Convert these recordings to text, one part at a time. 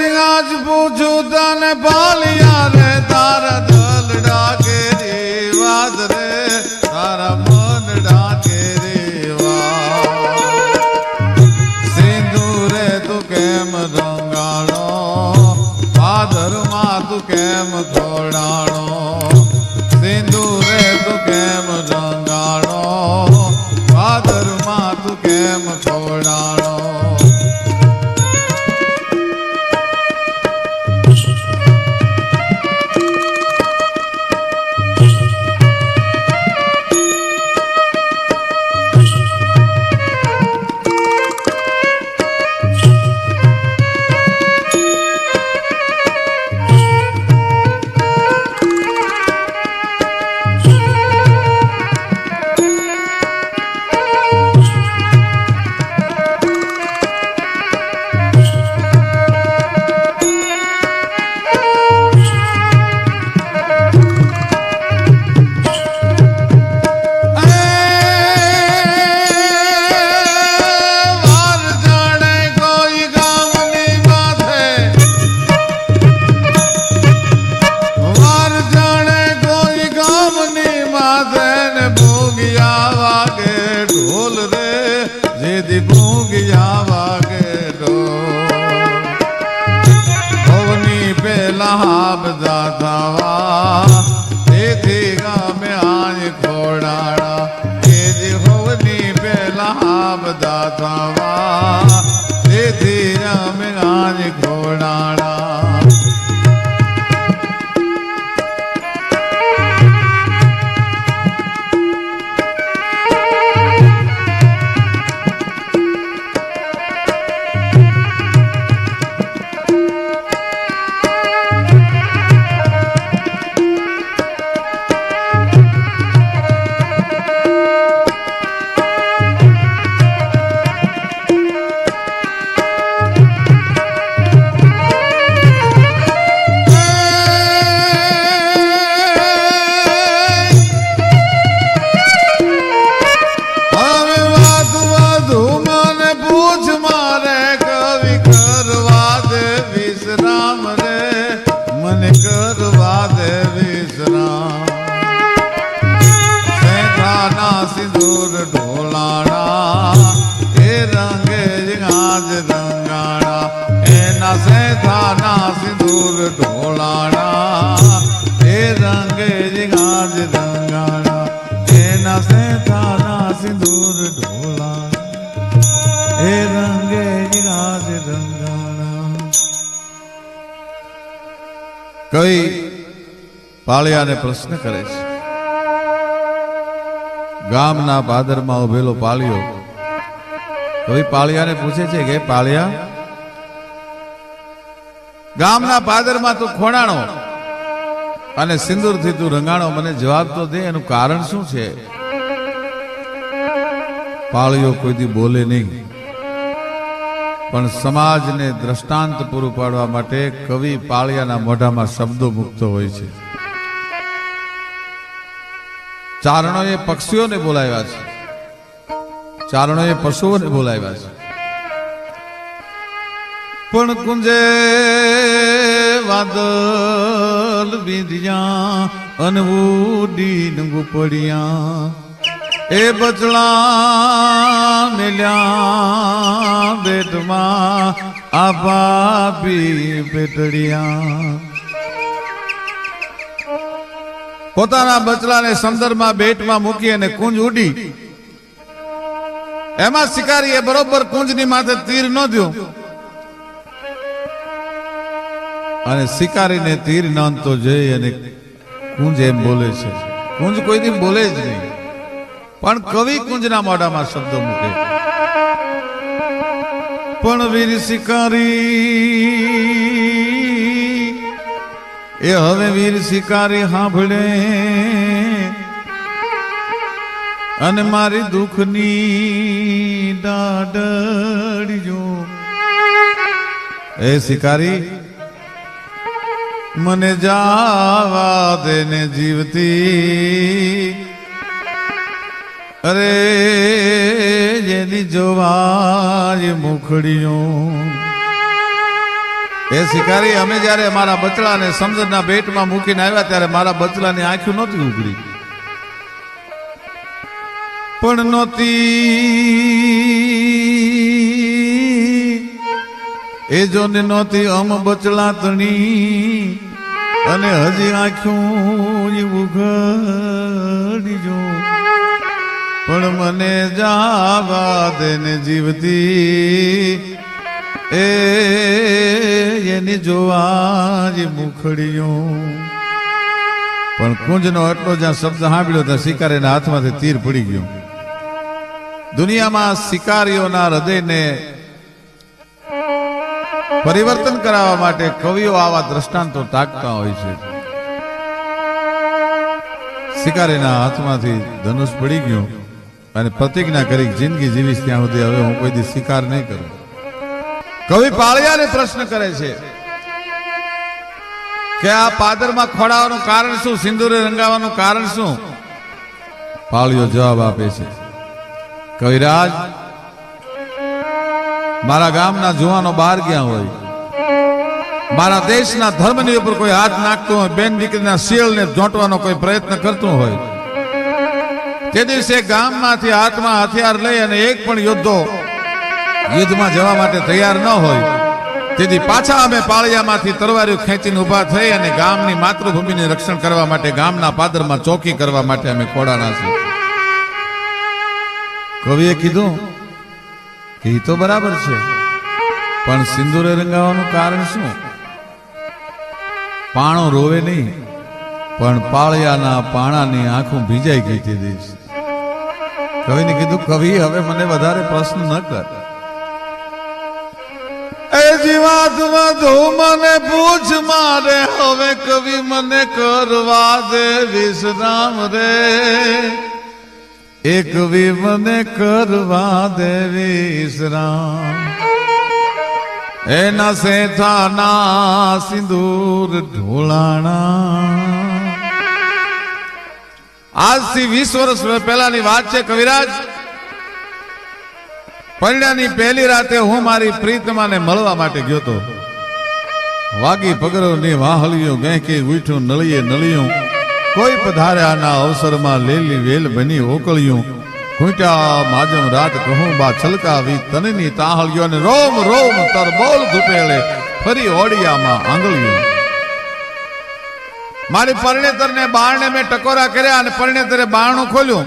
આજ પૂછું તને પાલિયા રે તારા ઢોલ રે જેથી ભૂગિયા વાગે ઢોલ ભવની પેલા હાબદા થવા તેથી ગામે આજ એ જે ભવની પેલા હાબદા થવા તેથી રંગે ગાજ રંગાણા એના તારા સિંદૂર ઢોલા હે રંગે ગાજ રંગાણા કઈ પાળિયાને પ્રશ્ન કરે છે ગામના પાદરમાં ઉભેલો પાળિયો કવિ પાળિયાને પૂછે છે કે, પાળિયા, ગામના પાદરમાં તું ખોણાણો અને સિંદૂરથી તું રંગાણો મને જવાબ તો દે, એનું કારણ શું છે? પાળીઓ કોઈથી બોલે નહીં. પણ સમાજને દ્રષ્ટાંત પૂરું પાડવા માટે કવિ પાળિયાના મોઢામાં શબ્દો મૂકતો હોય છે. ચારણોએ પક્ષીઓને બોલાવ્યા છે. ચારણોએ પશુઓને બોલાવ્યા છે. પણ કુંજે વાદળ બીંધ્યા અનવું ડંગુ એ બચડા મેલ્યા બેટમાં આ પાપી પેટડિયા પોતાના બચલાને સંદર્ભમાં બેટમાં મૂકી અને કુંજ ઉડી. એમાં શિકારીએ બરોબર કુંજની માથે તીર ન દ્યો. અને શિકારીને તીર નાનતો જઈ અને કુંજ એમ બોલે છે. કુંજ કોઈ દી બોલે જ નહીં. પણ કવિ કુંજના મોઢામાં શબ્દો મૂકે. પણ વીર શિકારી, એ હવે વીર શિકારી સાંભળે અને મારી દુઃખની દાડજો એ શિકારી મને જાવા દેને જીવતી. અરે જેની જોવાય મુખડીઓ. એ શિકારી, અમે જ્યારે મારા બચડાને સમજણના બેટમાં મૂકીને આવ્યા ત્યારે મારા બચડાની આંખ્યું નહોતી ઉઘડી પણ નહોતી. એ જો ને નહોતી અમ બચલા તણી અને હજી આંખ્યું ઉઘડી જો પણ મને જાવા દેને જીવતી. એ એની જોવા જ મુખડીઓ પણ કુંજનો એટલો જ્યાં શબ્દ સાંભળ્યો ત્યાં શિકારીના હાથમાંથી તીર પડી ગયું. દુનિયામાં શિકારીઓના હૃદયને પરિવર્તન કરાવવા માટે કવિઓ આવા દ્રષ્ટાંતો તાકતા હોય છે. શિકારીના હાથમાંથી ધનુષ પડી ગયું અને પ્રતિજ્ઞા કરી જિંદગી જીવીશ ત્યાં સુધી હવે હું કોઈ દી શિકાર નહીં કરું. કવિ પાળિયાને પ્રશ્ન કરે છે કે આ પાદરમાં ખોડાવાનું કારણ શું? સિંદૂરે રંગાવાનું કારણ શું? પાળિયો જવાબ આપે છે. કવિરાજ મારા ગામના જુવાનો બહાર ગયા હોય. મારા દેશના ધર્મની ઉપર કોઈ હાથ નાખતો હોય, બેન દીકરીના શિયળને જોટવાનો કોઈ પ્રયત્ન કરતો હોય. તે દિવસે ગામમાંથી હાથમાં હથિયાર લઈ અને એક પણ યોદ્ધો યુદ્ધમાં જવા માટે તૈયાર ન હોય. તેથી પાછા અમે પાળિયામાંથી તરવારીઓ ખેંચીને ઊભા થઈ અને ગામની માતૃભૂમિને રક્ષણ કરવા માટે, ગામના પાદરમાં ચોકી કરવા માટે અમે ખોડાણા છીએ. કવિએ કીધું એ તો બરાબર છે. પણ સિંદૂરે રંગાવાનું કારણ શું? પાણો રોવે નહીં, પણ પાળિયાના પાણાની આંખો ભીજાઈ ગઈ તે દિવસ. કવિને કીધું, કવિ, હવે મને વધારે પ્રશ્ન ન કર. એ જીવાત્મા તું મને પૂછ મારે, હવે કવિ મને કરવા દે, વિશ્રામ રે એ વી મને કરવા દે વિશ્રામ એના સેથાના સિંદૂર ઢોળાણા. આજથી વીસ વર્ષ પહેલાની વાત છે કવિરાજ. પૈડાની પહેલી રાતે હું મારી પ્રીતમાને મળવા માટે ગયો હતો વાગી પગરો ની વાહલિયો ગેંકી ઉઠ્યું, નળીએ નળિયું. કોઈ પધાર્યાના અવસરમાં લેલી વેલ બની ઓકળ્યું. ઘૂંટ્યા માજમ રાત કહું બા છલકાવી તનની તાહળ્યો ને રોમ રોમ તરબોલ ફરી ઓડિયામાં આંગળ્યું મારી પરણેતરને બારણે મેં ટકોરા કર્યા અને પરણેતરે બારણું ખોલ્યું.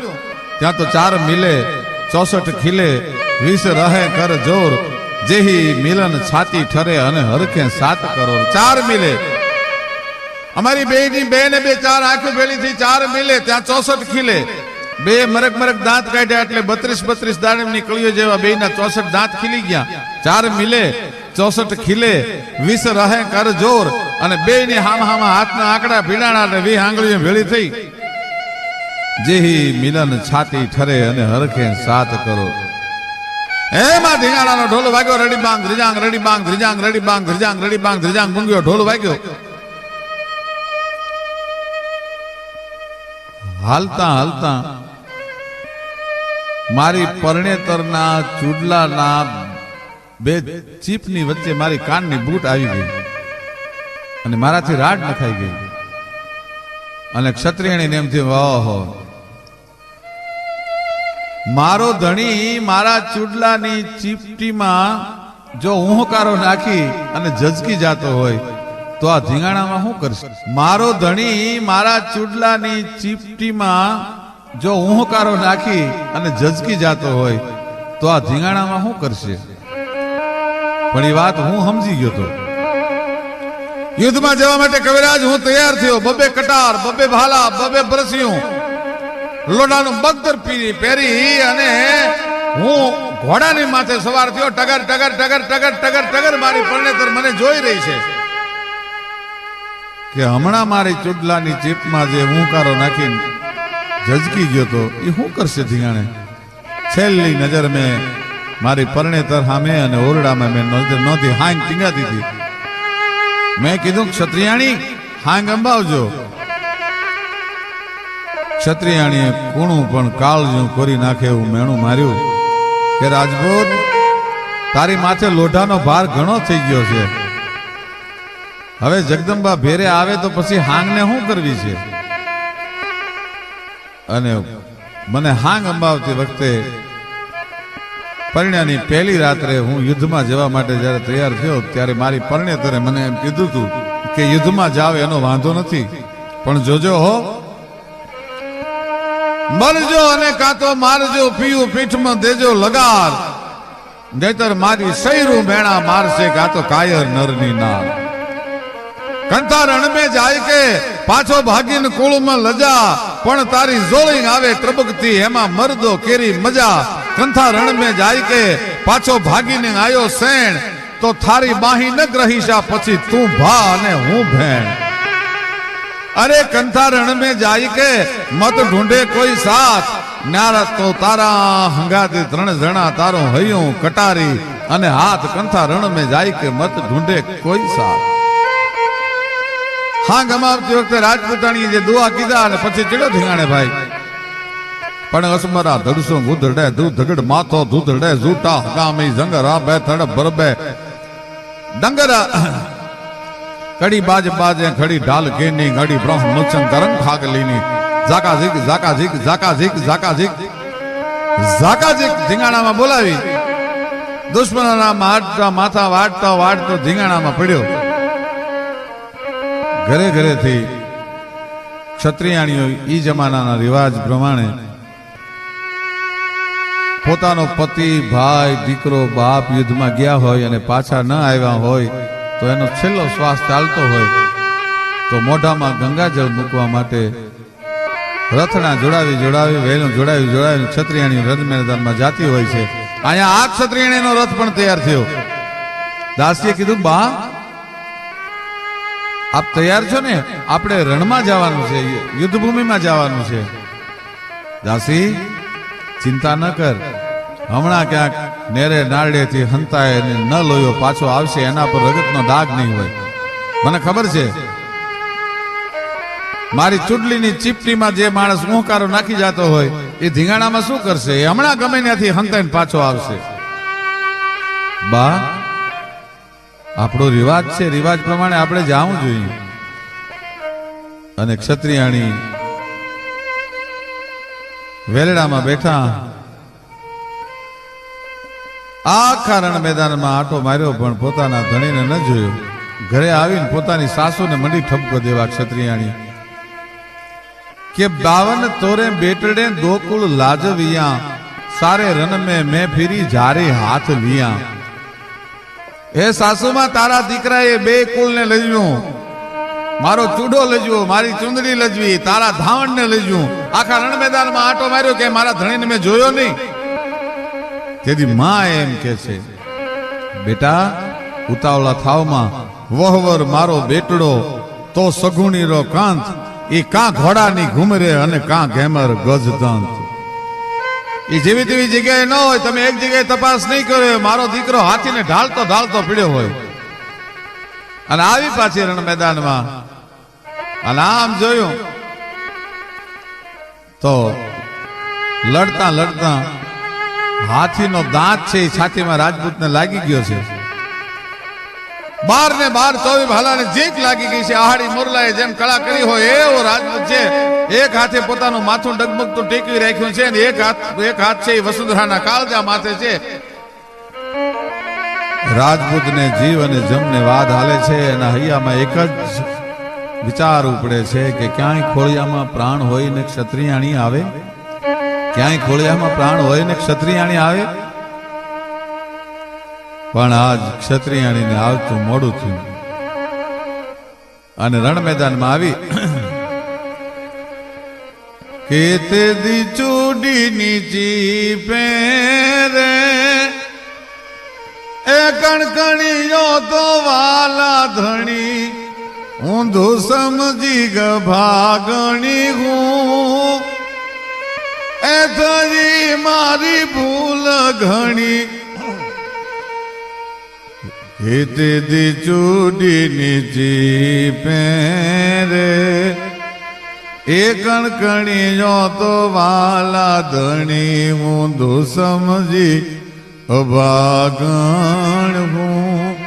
ત્યાં તો ચાર મિલે, ચોસઠ ખીલે, વીસ રહે કર જોર. જેહી મિલન છાતી ઠરે અને હરખે સાત કરોડ. ચાર મિલે અમારી બે ની બે ને બે ચાર આંખો ભેળી થી ચાર મિલે, ત્યાં ચોસઠ ખીલે. બે મરક મરક દાંત કાઢ્યા એટલે બત્રીસ બત્રીસ દાડમની કળીઓ જેવા બે ના ચોસઠ દાંત ખીલી ગયા. ચાર મિલે, ચોસઠ ખીલે, વીસ રહે કર જોર અને બે ની હામ હામા હાથના આંકડા ભીડાણા અને વી આંગળીઓ ભેળી થઈ. જેહી મિલન છાતી ઠરે અને હરખે સાત કરો. એમાં ધીંગાણાનો ઢોલ વાગ્યો, રડી બાંગ ધ્રિજાંગ, રડી બાંગ ધ્રિજાંગ, રડી બાંગ ધ્રિજાંગ, રડી બાંગ ધ્રિજાંગ ગુંગ્યો ઢોલ વાગ્યો. હાલતા હાલતા. મારી પરણેતરના ચૂડલાના બે ચીપની વચ્ચે મારી કાનની બૂટ આવી ગઈ. અને મારાથી રાડ નખાઈ ગઈ. અને ક્ષત્રિયણી એમ થયું, ઓહો. મારો ધણી મારા ચૂડલાની ચીપટીમાં જો ઊંહકારો નાખી અને જજકી જાતો હોય તો આ ધીંગાણામાં શું કરશે? મારો ધણી મારા ચૂડલાની ચીપટીમાં જો ઊંહકારો નાખી અને જજકી જાતો હોય, તો આ ધીંગાણામાં શું કરશે? પણ એ વાત હું સમજી ગયો તો. યુદ્ધમાં જવા માટે કવિરાજ હું તૈયાર થયો. બબે કટાર, બબે ભાલા, બબે બરસ્યું. લોડાનું બગદર પીરી પહેરી અને હું ઘોડાની માથે સવાર થયો. ટગર ટગર ટગર ટગર ટગર ટગર મારી પરણેતર મને જોઈ રહી છે. કે હમણાં મારી ચૂડલાની ચીપમાં જે હુંકારો નાખીને જજકી ગયો તો એ શું કરશે ધીંગાણે છેલ્લી નજર મેં મારી પરણેતર સામે અને ઓરડામાં મેં નજર નહોતી હાંગ ટીંગાતી હતી મેં કીધું, ક્ષત્રિયાણી, હાંગ અંબાવજો. ક્ષત્રિયાણીએ કુણું પણ કાળજું કરી નાખે એવું મેણું માર્યું કે, રાજપૂત, તારી માથે લોઢાનો ભાર ઘણો થઈ ગયો છે. હવે જગદંબા ભેરે આવે તો પછી હાંગને શું કરવી છે? અને મને હાંગ અંબાવતી વખતે પરણ્યાની પહેલી રાત્રે હું યુદ્ધમાં જવા માટે જ્યારે તૈયાર થયો, ત્યારે મારી પરણેતરે મને એમ કીધું હતું કે યુદ્ધમાં જાવ એનો વાંધો નથી, પણ જોજો હો. મરજો અને કાં તો મારજો પીયું પીઠમાં દેજો લગાર. નહીતર મારી સૈરું મેણા મારશે, કાં તો કાયર નરની નાર. કંથા રણમે જાય કે પાછો ભાગીને કુળમાં લજા, પણ તારી જોળી આવે ત્રબકતી, એમાં મરદો કેરી મજા. કંથા રણમે જાય કે પાછો ભાગીને આયો સેણ તો થારી બાહી ન ગ્રહીશા પછી તું ભા અને હું ભેણ. અરે કંથા રણ में જાય કે મત ઢૂંઢે કોઈ સાથ, નારા તો તારા હંગાતી ત્રણ જણા તારો હૈયું કટારી, અને હાથ કંથા રણ में જાય કે મત ઢૂંઢે કોઈ સાથ. હા ગમાવતી વખતે રાજપૂતાણીએ જે દુઆ કીધા અને પછી ચડ્યો ધીંગાણે ભાઈ. પણ અસમરા ધડસો ગુધડે ધૂ ધગડ માથો ધૂધડે ઝૂટા હકામી જંગરા બે થડ બરબે ડંગરા, કડી બાજ બાજે ખડી ઢાલ કેની ઘડી બ્રહ્મ મુચન કરંગ ખાગલીની. ઝાકા ઝીક ઝાકા ઝીક ઝાકા ઝીક ઝાકા ઝીક. ઝાકા ઝીક ધીંગાણામાં બોલાવી. દુશ્મનોના મારતા માથા વાટતો વાટતો ધીંગાણામાં પડ્યો. ઘરે ઘરેથી ક્ષત્રિયાણીઓ ઈ જમાનાના રિવાજ પ્રમાણે પોતાનો પતિ, ભાઈ, દીકરો, બાપ યુદ્ધમાં ગયા હોય અને પાછા ન આવ્યા હોય તો એનો છેલ્લો શ્વાસ ચાલતો હોય તો મોઢામાં ગંગાજળ મૂકવા માટે રથણા જોડાવી જોડાવી, વહેલું જોડાવી જોડાવી ક્ષત્રિયાણી રથ મેદાનમાં જાતી હોય છે. અહીંયા આ ક્ષત્રિયાણીનો રથ પણ તૈયાર થયો. દાસીએ કીધું, બા આપ તૈયાર છો ને? આપણે રણમાં જવાનું છે યુદ્ધભૂમિમાં જવાનું છે. દાસી, ચિંતા ન કર. હમણાં ક્યાંક નેરે નારડેથી હંતાય અને ન લોયો, પાછો આવશે, એના પર રગતનો દાગ નહીં હોય. મને ખબર છે. મારી ચૂંટણીની ચીપટીમાં જે માણસ મોહકારો નાખી જતો હોય, એ ધીંગાણામાં શું કરશે? હમણાં ગમે ત્યાંથી હંતાઈને પાછો આવશે. બા આપણો રિવાજ છે, રિવાજ પ્રમાણે આપણે જાવું જોઈએ. અને ક્ષત્રિયાણી વેલડામાં બેઠા આખા રણ મેદાનમાં આટો માર્યો, પણ પોતાના ધણીને ન જોયો. ઘરે આવીને પોતાની સાસુને મંડી ઠપકો દેવા ક્ષત્રિયાણી કે બાવન તોરે બેટડે દોકુળ લાજવિયા, સારે રન મેં મેં ફીરી જારે હાથ લિયા. એ સાસુમાં, તારા દીકરાએ બે કુલને લજ્યું. મારો ચૂડો લજ્યો, મારી ચુંદડી લજવી, તારા ધાવણને લજ્યું. આખા રણ મેદાનમાં આટો માર્યો કે મારા ધણીને મેં જોયો નહીં. તેથી માં એમ કે છે, બેટા, ઉતાવળા થાવમાં વહવર મારો બેટડો, તો સગુણી રો કાંત એ કાં ઘોડાની ઘુમરે અને કાં ઘેમર ગજદંત. એ જેવી તેવી જગ્યાએ ન હોય, તમે એક જગ્યાએ તપાસ નહીં કર્યો મારો દીકરો હાથીને ઢાળતો ઢાળતો પીડ્યો હોય. અને આવી પાછી રણ મેદાનમાં. અને આમ જોયું, તો લડતા લડતા હાથીનો દાંત છે એ છાતીમાં રાજપૂતને લાગી ગયો છે. બાર ને બાર ચોવી ભાલાને જીક લાગી ગઈ છે. આહાડી મુરલાએ જેમ કળા કરી હોય એવો રાજપૂત છે. એક હાથે પોતાનું માથું ડગમગતું ટેકવી રાખ્યું છે ને એક હાથ એક હાથ છે એ વસુંધરાના કાળજા માથે છે. રાજપૂતને જીવ અને જમને વાદ હાલે છે. એના હૈયામાં એક જ વિચાર ઉપડે છે કે ક્યાંય ખોળિયામાં પ્રાણ હોય ને ક્ષત્રિયાણી આવે? ક્યાંય ખોળિયામાં પ્રાણ હોય ને ક્ષત્રિયાણી આવે? પણ આજ ક્ષત્રિયાણીને આવતું મોડું થયું. અને રણ મેદાનમાં આવી કેતે દી ચૂડી નીચી પેરે એ કણકણીઓ તો વાલા ધણી, ઊંધું સમજી ગભાગણી હું. એ થજી મારી ભૂલ ઘણી હિતે দি চুডি નીચી પેરે એ કણકણીયો તો વાલા ધણી ઊંધું સમજી, અભાગણ હું.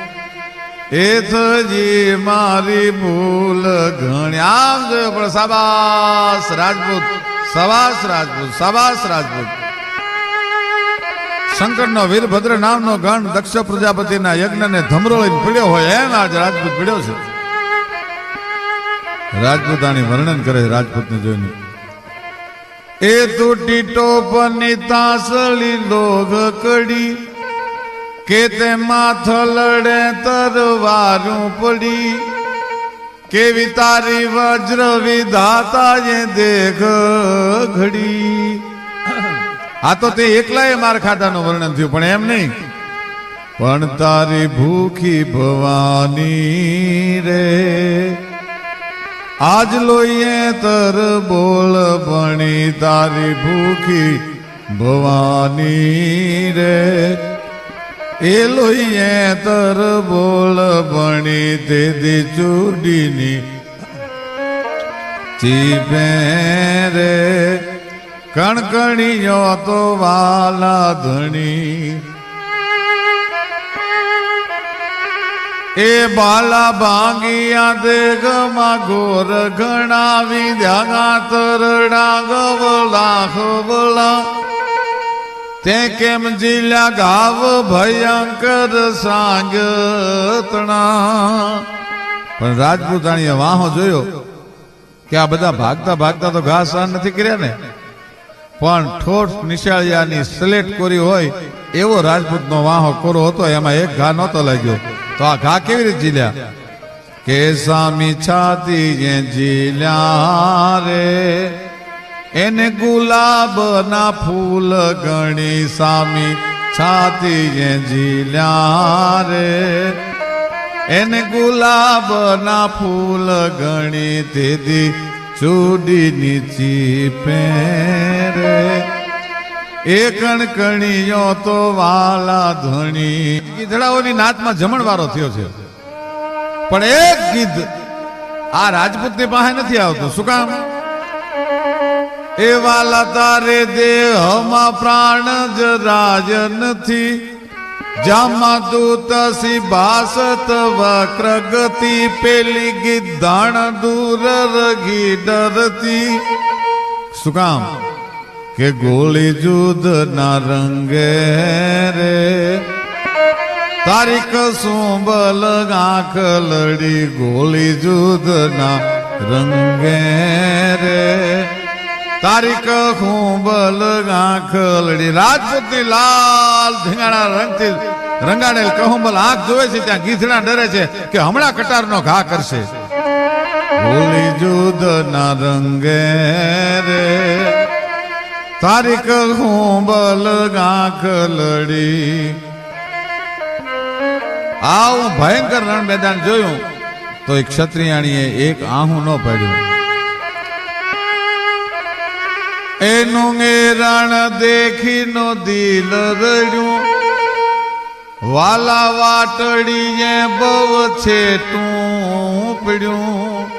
એ થજી મારી ભૂલ ઘણી આમ જોયો પણ સબાસ રાજપૂત સવાસ રાજપૂત સવાસ રાજપૂત. શંકરનો વીરભદ્ર નામનો ગણ દક્ષ પ્રજાપતિના યજ્ઞને ધમરોળીને પીડ્યો હોય એમ આજ રાજપૂત પીડ્યો છે. રાજપૂતાણી વર્ણન કરે છે, રાજપૂતને જોઈને. એ તૂટી ટોપની તાસળી લોગ કડી, કે તે માથલડે તરવારું પડી, કેવી તારી વજ્ર વિધાતા દેખ ઘડી. આ તો તે એકલાએ માર ખાધાનું વર્ણન થયું, પણ એમ નહીં. પણ તારી ભૂખી ભવાની રે, આજ લોહીએ તર બોલ ભણી તારી ભૂખી ભવાની રે. એ લોહીએ તર બોલ ભણી તે દી ચૂડીની ચીપે રે. કણકણીયો તો વાલા ધણી. એ બાલા ભાંગિયા દેગમાં ઘોર ઘણા વિદ્યા તરડા ગવલા ગવલા તે કેમ જીલ્યા ગાવ ભયંકર સાંગતણા. પણ રાજપૂતાણીએ વાહો જોયો કે આ બધા ભાગતા ભાગતા તો ઘાસ નથી કર્યા ને? પણ ઠોઠ નિશાળિયાની સ્લેટ કોરી હોય એવો રાજપૂતનો વાહો કોરો હતો, એમાં એક ઘા નહોતો લાગ્યો. તો આ ઘા કેવી રીતે જીલ્યા કે સામી છાતી જીલ્યા રે. એને ગુલાબ ના ફૂલ ગણી સામી છાતી જીલ્યા રે. એને ગુલાબ ના ફૂલ ગણી તેદી ચૂડીની ચીપે રે. એ તો વાલા ધણી. ગીધડાઓની નાતમાં જમણવારો થયો છે. પણ એક ગીધ આ રાજપૂતની પાસે નથી આવતું. શું કામ? એ વાલા તારે દેહમાં પ્રાણ જ રાજ નથી. જામાં દૂત સી ભાસત વક્ર ગતિ પેલી ગીધાણ દૂર રગી ડરતી. શું કામ? કે ગોળી જુદ ના રંગે રે. તારીખ સુંબલ આંખ લડી ગોળી જુદ ના રંગે રે. તારીખ બલ આંખ લડી રાજપૂતની લાલ ધીંગાણા રંગથી રંગાડેલ કહુંબલ આંખ જોવે છે, ત્યાં ગીધડા ડરે છે કે હમણાં કટારનો ઘા કરશે. ગોળી જુદ ના રંગે રે. તારીખ ખૂંબલ આંખ લડી. આવું ભયંકર રણ મેદાન જોયું તો એક ક્ષત્રિયાણીએ એક આહું ન પડ્યું. એનું એ રણ દેખીનો દિલ રડ્યું. વાલા વાટડીએ બહુ છે તું પડ્યું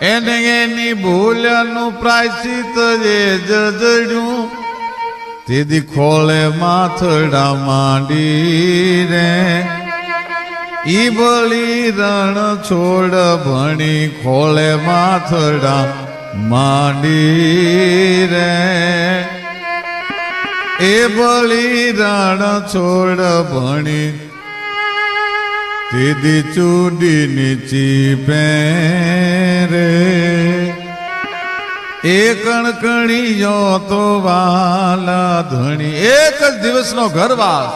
એને એની ભૂલનું પ્રાયશ્ચિત એ જજડ્યું, તેથી ખોળે માથડા માંડી રે. ઈ બળી રણ છોડ ભણી ખોળે માથડા માંડી રે. એ બળી રણ છોડ ભણી તેદી ચૂડી નીચી રે. એ કણકણીયો તો વાલા ધણી. એક જ દિવસનો ઘરવાસ.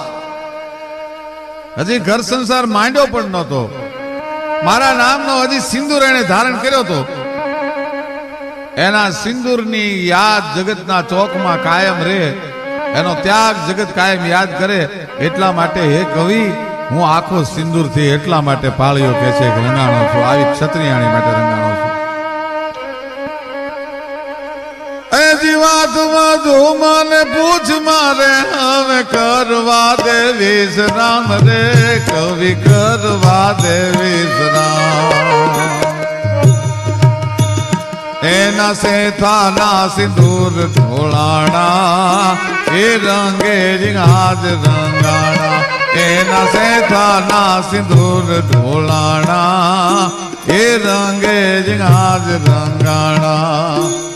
હજી ઘર સંસાર માંડ્યો પણ નહોતો. મારા નામનો હજી સિંદૂર એને ધારણ કર્યો હતો એના સિંદૂરની યાદ જગતના ચોકમાં કાયમ રહે. એનો ત્યાગ જગત કાયમ યાદ કરે. એટલા માટે હે કવિ હું આખો સિંદૂરથી એટલા માટે પાળ્યો કે છે કે રંગાણો છું. આવી ક્ષત્રિયાણી માટે રંગાણો છું. એ જીવાતમાં તું મને પૂછ મારે, હવે કરવા દે વિશ્રામ રે, કવિ કરવા દે વિશ્રામ એના સેથાના સિંદૂર ઢોળાણા એ રંગે આજ રંગાણા એના સેથાના સિંદૂર ઢોલાણા એ રંગે જ આજ રંગાણા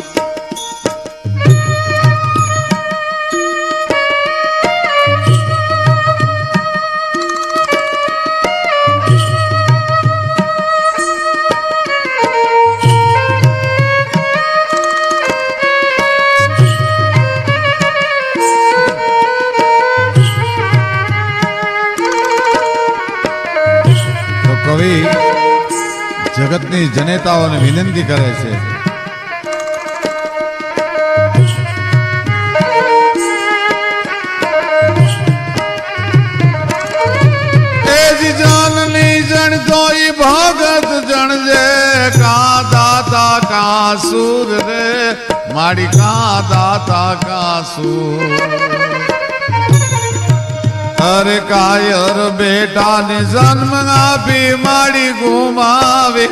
જગતની જનેતાઓને વિનંતી કરે છે. ભગત જણજે કા દાતા કા સુર રે માડી કા દાતા કા સુર અરે કાયર બેટાને જન્મ આપી માડી ગુમાવે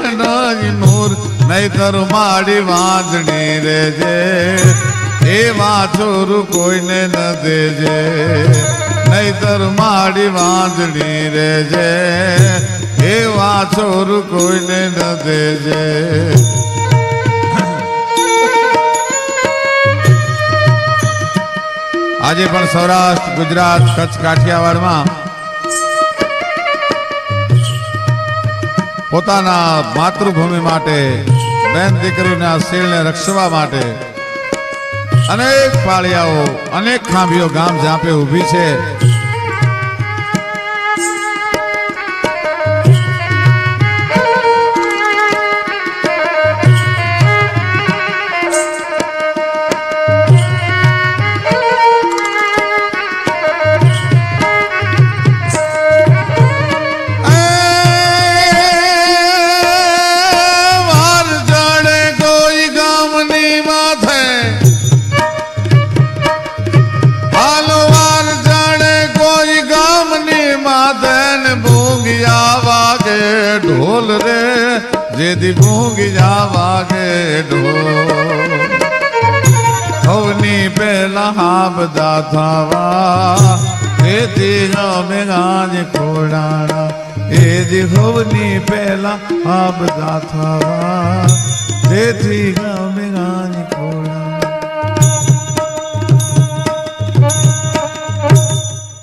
નૂર, નહીતર માડી વાંદણી રેજે એ વાછોર કોઈને ન દેજે, નહીતર માડી વાંદણી રેજે એ વાછોર કોઈને ન દેજે. આજે પણ સૌરાષ્ટ્ર, ગુજરાત, કચ્છ, કાઠિયાવાડમાં પોતાના માતૃભૂમિ માટે, બેન દીકરીના શીલને રક્ષવા માટે અનેક પાળિયાઓ, અનેક ખાંભીઓ ગામ જાપે ઊભી છે. વાગે પહેલા હા બધા થવા એથી અમે ખોડાણા. એ જ હોવની પહેલા હા બધા થવા તેથી અમે